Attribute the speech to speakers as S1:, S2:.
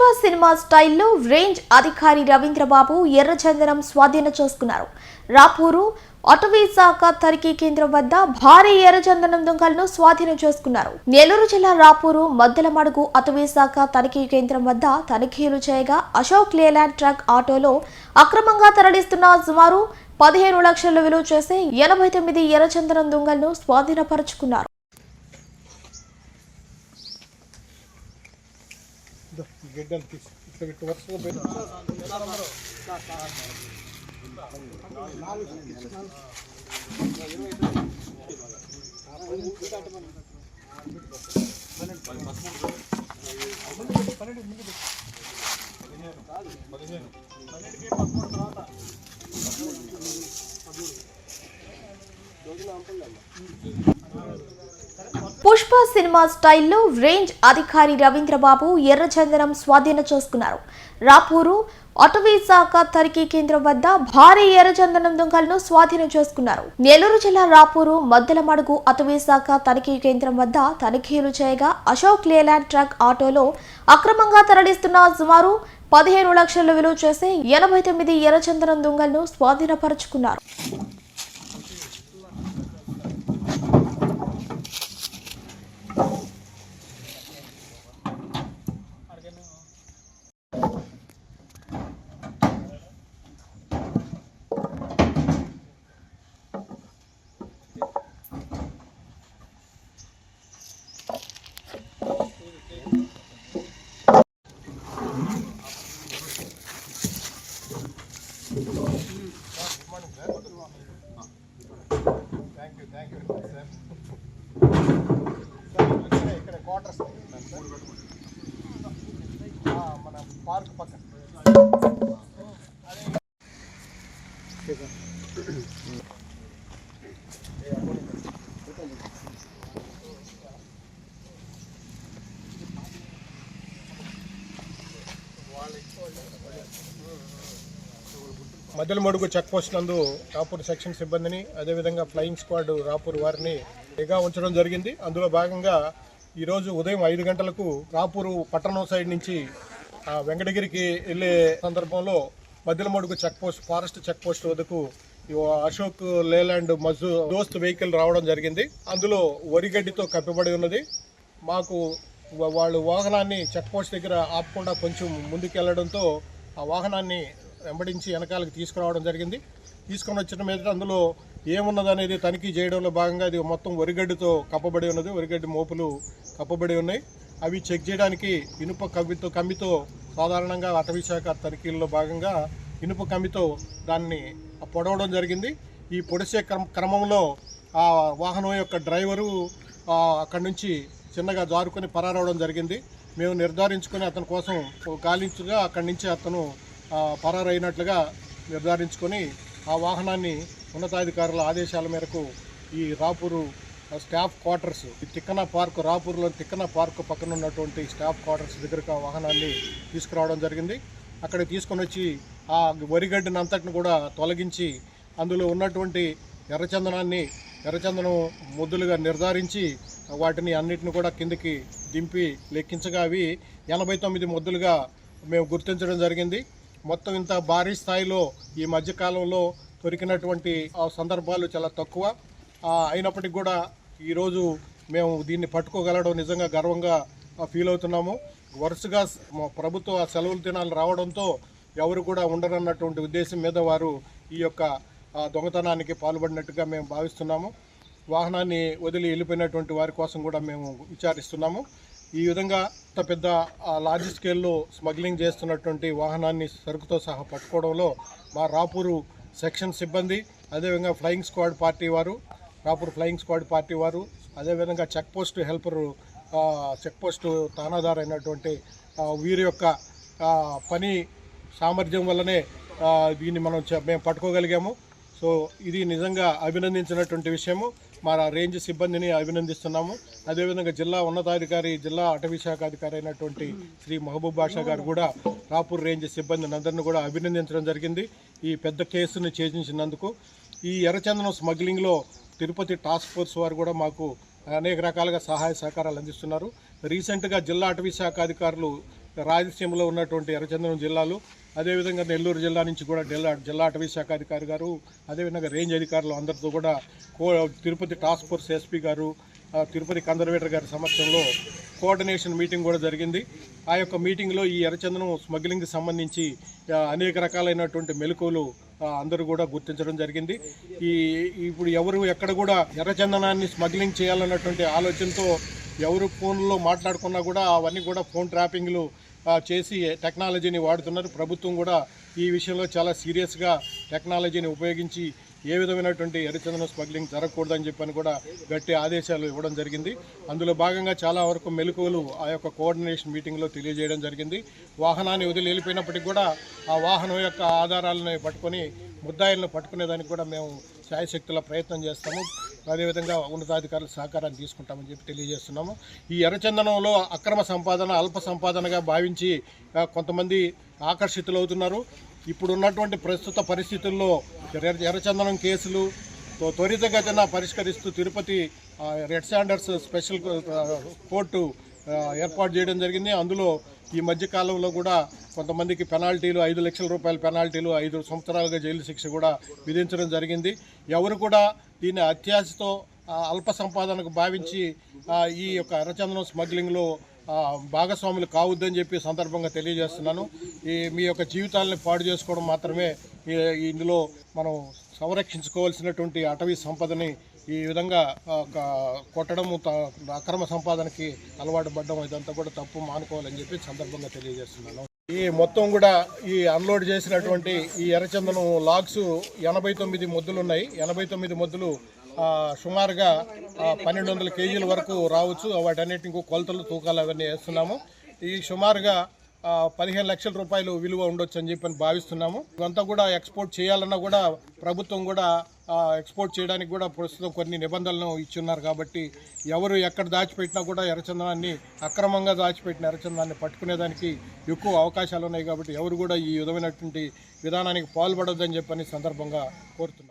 S1: Pushpa cinema స్టైల్లో range అధికారి రవీంద్రబాబు ఎర్రచందనం స్వాధీనం చేసుకున్నారు. రాపూరు అటవీ శాఖ తనిఖీ కేంద్రం వద్ద భారీ ఎర్రచందనం దొంగలను స్వాధీనం చేసుకున్నారు. నెల్లూరు జిల్లా రాపూరు మద్దెలమడుగు అటవీ శాఖ తనిఖీ కేంద్రం వద్ద తనిఖీలు చేయగా అశోక్ లేలాండ్ ట్రక్ ఆటోలో అక్రమంగా తరలిస్తున్న సుమారు పదిహేను లక్షల విలువ చేసే ఎనభై తొమ్మిది ఎర్రచందనం దొంగలను స్వాధీనపరుచుకున్నారు
S2: ఇదో ఈ గడ్డలు తీసి ఇట్లా ఇట్లా వరుసగా పెట్టి
S1: పుష్ప సినిమా స్టైల్లో రేంజ్ అధికారి రవీంద్రబాబు ఎర్రచందనం స్వాధీనం చేసుకున్నారు. రాపూరు అటవీ శాఖ తనిఖీ కేంద్రం వద్ద భారీ ఎర్రచందనం దొంగలను స్వాధీనం చేసుకున్నారు. నెల్లూరు జిల్లా రాపూరు మద్దెలమడుగు అటవీ శాఖ తనిఖీ కేంద్రం వద్ద తనిఖీలు చేయగా అశోక్ లేలాండ్ ట్రక్ ఆటోలో అక్రమంగా తరలిస్తున్న సుమారు పదిహేను లక్షల విలువ చేసే ఎనభై తొమ్మిది ఎర్రచందనం దొంగలను స్వాధీనపరుచుకున్నారు.
S2: ఇక్కడ ఇక్కడ క్వార్టర్స్ మన పార్క్ పక్కన వాళ్ళు చెక్ పోస్ట్ నందు రాపూర్ సెక్షన్ సిబ్బందిని అదేవిధంగా ఫ్లయింగ్ స్క్వాడ్ రాపూర్ వారిని నిఘా ఉంచడం జరిగింది. అందులో భాగంగా ఈరోజు ఉదయం ఐదు గంటలకు రాపూరు పట్టణం సైడ్ నుంచి ఆ, వెంకటగిరికి వెళ్ళే సందర్భంలో మధ్యలో check post check post forest check post వద్దకు అశోక్ లేలాండ్ మజు దోస్త్ వెహికల్ రావడం జరిగింది. అందులో వరిగడ్డితో కప్పిబడి ఉన్నది. మాకు వాళ్ళు వాహనాన్ని చెక్ పోస్ట్ దగ్గర ఆపకుండా కొంచెం ముందుకెళ్ళడంతో ఆ వాహనాన్ని వెంబడించి వెనకాలకి తీసుకురావడం జరిగింది. తీసుకొని వచ్చిన మీద అందులో ఏమున్నది అనేది తనిఖీ చేయడంలో భాగంగా ఇది మొత్తం వరిగడ్డితో కప్పబడి ఉన్నది. వరిగడ్డి మోపులు కప్పబడి ఉన్నాయి. అవి చెక్ చేయడానికి ఇనుప కమ్మితో కమ్మితో సాధారణంగా అటవీ శాఖ తనిఖీల్లో భాగంగా ఇనుప కమ్మితో దాన్ని పొడవడం జరిగింది. ఈ పొడిసే క్రమంలో ఆ వాహనం యొక్క డ్రైవరు అక్కడి నుంచి చిన్నగా జారుకొని పరారవడం జరిగింది. మేము నిర్ధారించుకొని అతని కోసం గాలించగా అక్కడి నుంచి అతను పరారైనట్లుగా నిర్ధారించుకొని ఆ వాహనాన్ని ఉన్నతాధికారుల ఆదేశాల మేరకు ఈ రాపూరు స్టాఫ్ క్వార్టర్స్ ఈ తిక్కన పార్క్ రాపూర్లో తిక్కన పార్క్ పక్కన ఉన్నటువంటి స్టాఫ్ క్వార్టర్స్ దగ్గరకు ఆ వాహనాన్ని తీసుకురావడం జరిగింది. అక్కడ తీసుకొని వచ్చి ఆ వరిగడ్డిని అంతటిని కూడా తొలగించి అందులో ఉన్నటువంటి ఎర్రచందనాన్ని ఎర్రచందనం ముద్దులుగా నిర్ధారించి వాటిని అన్నిటిని కూడా కిందికి దింపి లెక్కించగా అవి ఎనభై తొమ్మిది ముద్దులుగా మేము గుర్తించడం జరిగింది. మొత్తం ఇంత భారీ స్థాయిలో ఈ మధ్యకాలంలో దొరికినటువంటి ఆ సందర్భాలు చాలా తక్కువ. అయినప్పటికీ కూడా ఈరోజు మేము దీన్ని పట్టుకోగలడం నిజంగా గర్వంగా ఫీల్ అవుతున్నాము. వరుసగా ప్రభుత్వ సెలవుల దినాలు రావడంతో ఎవరు కూడా ఉండరన్నటువంటి ఉద్దేశం మీద వారు ఈ యొక్క దొంగతనానికి పాల్పడినట్టుగా మేము భావిస్తున్నాము. వాహనాన్ని వదిలి వెళ్ళిపోయినటువంటి వారి కోసం కూడా మేము విచారిస్తున్నాము. ఈ విధంగా అంత పెద్ద లార్జ్ స్కేల్లో స్మగ్లింగ్ చేస్తున్నటువంటి వాహనాన్ని సరుకుతో సహా పట్టుకోవడంలో మా రాపూరు సెక్షన్ సిబ్బంది అదేవిధంగా ఫ్లయింగ్ స్క్వాడ్ పార్టీ వారు రాపూర్ ఫ్లయింగ్ స్క్వాడ్ పార్టీ వారు అదేవిధంగా check post helper check post తానాదారు అయినటువంటి వీరి యొక్క పని సామర్థ్యం వల్లనే దీన్ని మనం మేము పట్టుకోగలిగాము. సో ఇది నిజంగా అభినందించినటువంటి విషయము. మా రేంజ్ సిబ్బందిని అభినందిస్తున్నాము. అదేవిధంగా జిల్లా ఉన్నతాధికారి జిల్లా అటవీ శాఖ అధికారి అయినటువంటి శ్రీ మహబూబ్ బాషా గారు కూడా రాపూర్ రేంజ్ సిబ్బందిని అందరిని కూడా అభినందించడం జరిగింది. ఈ పెద్ద కేసును ఛేదించినందుకు. ఈ ఎర్రచందనం స్మగ్లింగ్లో తిరుపతి టాస్క్ ఫోర్స్ వారు కూడా మాకు అనేక రకాలుగా సహాయ సహకారాలు అందిస్తున్నారు. రీసెంట్గా జిల్లా అటవీ శాఖ అధికారులు రాయలసీమలో ఉన్నటువంటి ఎర్రచందనం జిల్లాలు అదేవిధంగా నెల్లూరు జిల్లా నుంచి కూడా జిల్లా జిల్లా అటవీ శాఖ అధికారి గారు అదేవిధంగా రేంజ్ అధికారులు అందరితో కూడా కో తిరుపతి టాస్క్ ఫోర్స్ ఎస్పీ గారు తిరుపతి కన్జర్వేటర్ గారి సమక్షంలో కోఆర్డినేషన్ మీటింగ్ కూడా జరిగింది. ఆ యొక్క మీటింగ్లో ఈ ఎర్రచందనం స్మగ్లింగ్కి సంబంధించి అనేక రకాలైనటువంటి మెలకువలు అందరూ కూడా గుర్తించడం జరిగింది. ఈ ఇప్పుడు ఎవరు ఎక్కడ కూడా ఎర్రచందనాన్ని స్మగ్లింగ్ చేయాలన్నటువంటి ఆలోచనతో ఎవరు ఫోన్లో మాట్లాడుకున్నా కూడా అవన్నీ కూడా ఫోన్ ట్రాపింగ్లు చేసి టెక్నాలజీని వాడుతున్నారు. ప్రభుత్వం కూడా ఈ విషయంలో చాలా సీరియస్గా టెక్నాలజీని ఉపయోగించి ఏ విధమైనటువంటి ఎర్రచందనం స్మగ్లింగ్ జరగకూడదని చెప్పని కూడా గట్టి ఆదేశాలు ఇవ్వడం జరిగింది. అందులో భాగంగా చాలా వరకు మెలకువలు ఆ యొక్క కోఆర్డినేషన్ మీటింగ్లో తెలియజేయడం జరిగింది. వాహనాన్ని వదిలి వెళ్ళిపోయినప్పటికీ కూడా ఆ వాహనం యొక్క ఆధారాలను పట్టుకొని ముద్దాయిలను పట్టుకునేదానికి కూడా మేము శాయశక్తుల ప్రయత్నం చేస్తాము. అదేవిధంగా ఉన్నతాధికారుల సహకారాన్ని తీసుకుంటామని చెప్పి తెలియజేస్తున్నాము. ఈ ఎర్రచందనంలో అక్రమ సంపాదన అల్ప సంపాదనగా భావించి కొంతమంది ఆకర్షితులవుతున్నారు. అవుతున్నారు ఇప్పుడున్నటువంటి ప్రస్తుత పరిస్థితుల్లో ఎర్రచందనం కేసులు త్వరితగతిన పరిష్కరిస్తూ Tirupati red standards special court ఏర్పాటు చేయడం జరిగింది. అందులో ఈ మధ్య కాలంలో కూడా కొంతమందికి పెనాల్టీలు ఐదు లక్షల రూపాయల పెనాల్టీలు ఐదు సంవత్సరాలుగా జైలు శిక్ష కూడా విధించడం జరిగింది. ఎవరు కూడా దీన్ని అత్యాశతో అల్ప సంపాదనకు భావించి ఈ యొక్క ఎర్రచందనం స్మగ్లింగ్లో భాగస్వాములు కావద్దని చెప్పి సందర్భంగా తెలియజేస్తున్నాను. ఈ మీ యొక్క జీవితాలను పాడు చేసుకోవడం మాత్రమే ఇందులో మనం సంరక్షించుకోవాల్సినటువంటి అటవీ సంపదని ఈ విధంగా కొట్టడము త- అక్రమ సంపాదనకి అలవాటు పడ్డం ఇదంతా కూడా తప్పు మానుకోవాలని చెప్పి సందర్భంగా తెలియజేస్తున్నాను. ఈ మొత్తం కూడా ఈ అన్లోడ్ చేసినటువంటి ఈ ఎర్రచందనం లాగ్స్ ఎనభై తొమ్మిది ముద్దులు ఉన్నాయి ఎనభై తొమ్మిది ముద్దులు సుమారుగా పన్నెండు వందల కేజీల వరకు రావచ్చు. వాటన్నిటికి కొలతలు తూకాలు అవన్నీ వేస్తున్నాము. ఈ సుమారుగా పదిహేను లక్షల రూపాయలు విలువ ఉండొచ్చు అని చెప్పి భావిస్తున్నాము. ఇదంతా కూడా ఎక్స్పోర్ట్ చేయాలన్నా కూడా ప్రభుత్వం కూడా ఎక్స్పోర్ట్ చేయడానికి కూడా ప్రస్తుతం కొన్ని నిబంధనలను ఇచ్చున్నారు కాబట్టి ఎవరు ఎక్కడ దాచిపెట్టినా కూడా ఎర్రచందనాన్ని అక్రమంగా దాచిపెట్టిన ఎర్రచందనాన్ని పట్టుకునేదానికి ఎక్కువ అవకాశాలు ఉన్నాయి కాబట్టి ఎవరు కూడా ఈ విధమైనటువంటి విధానానికి పాల్పడొద్దని చెప్పని సందర్భంగా కోరుతున్నారు